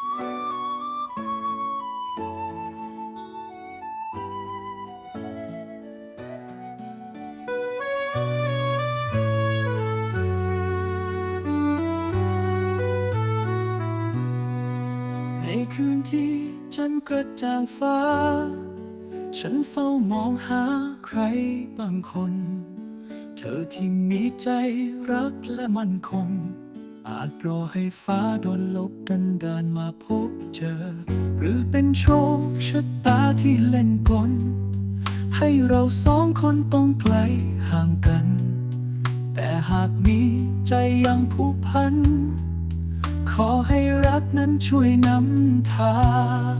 ในคืนที่จันกระจ่างฟ้า ฉันเฝ้ามองหาใครบางคน เธอที่มีใจรักและมั่นคง อาจรอให้ฟ้าโดนลบดันดานมาพบเจอ หรือเป็นโชคชะตาที่เล่นกล ให้เราสองคนต้องไกลห่างกัน แต่หากมีใจยังผูกพัน ขอให้รักนั้นช่วยนำทาง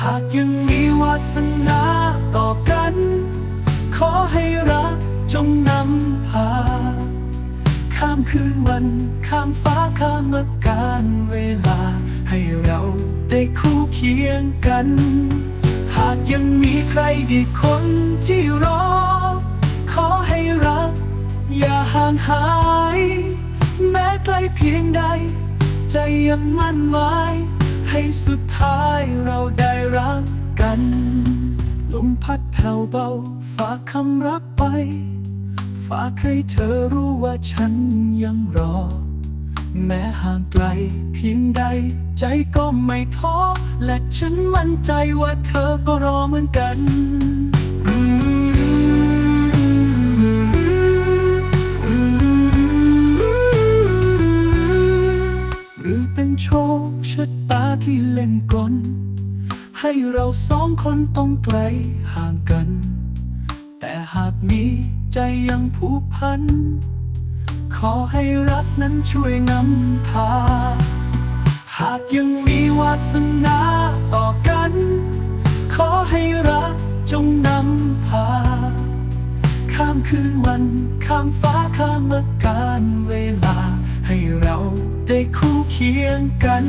หากยังมีวาสนาต่อกัน ขอให้รักจงนำพา ข้ามคืนวัน ข้ามฟ้าข้ามการเวลา ให้เราได้คู่เคียงกัน หากยังมีใครดีคนที่รอ ขอให้รัก อย่าห่างหาย แม้ไกลเพียงใด ใจยังมั่นหมาย ให้สุดท้ายเราได้รักกัน ลมพัดแผ่วเบาฝากคำรักไปากให้เธอรู้ว่าฉันยังรอ แม้ห่างไกลเพียงใด ใจก็ไม่ท้อ และฉันมั่นใจว่าเธอก็รอเหมือนกันหรือเป็นโชคชะตาที่เล่นกล ให้เราสองคนต้องไกลห่างกัน แต่หากมี ใจยังผูกพัน ขอให้รักนั้นช่วยนำทา หากยังมีวาสนาต่อกัน ขอให้รักจงนำพา ข้ามคืนวัน ข้ามฟ้าข้ามการเวลา ให้เราได้คู่เคียงกัน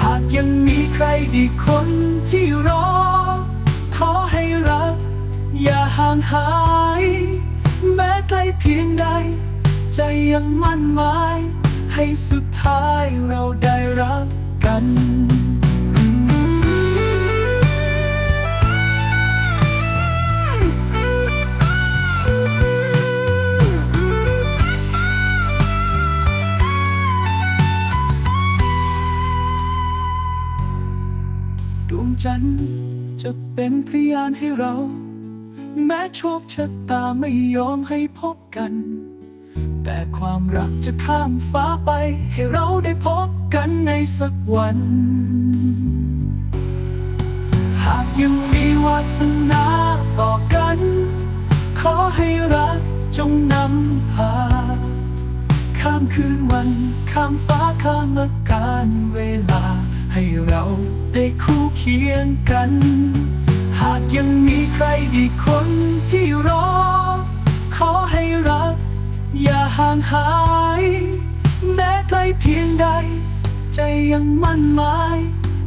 หากยังมีใครดีคนที่รอ ขอให้รัก ห่างหาย แม้ไกลเพียงใด ใจยังมั่นหมาย ให้สุดท้ายเราได้รักกันดวงจันทร์จะเป็นพยานให้เรา แม้โชคชะตาไม่ยอมให้พบกัน แต่ความรักจะข้ามฟ้าไปให้เราได้พบกันในสักวัน หากยังมีวาสนาต่อกัน ขอให้รักจงนำพา ข้ามคืนวัน ข้ามฟ้าข้ามอาการเวลา ให้เราได้คู่เคียงกัน หากยังมีใครอีกคนที่รอ ขอให้รัก อย่าห่างหาย แม้ไกลเพียงใด ใจยังมั่นหมาย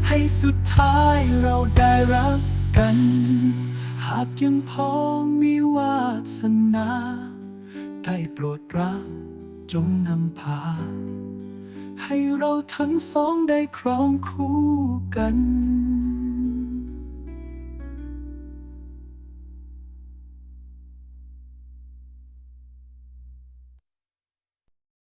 ให้สุดท้ายเราได้รักกัน หากยังพอมีวาสนาได้โปรดรักจงนำพา ให้เราทั้งสองได้ครองคู่กัน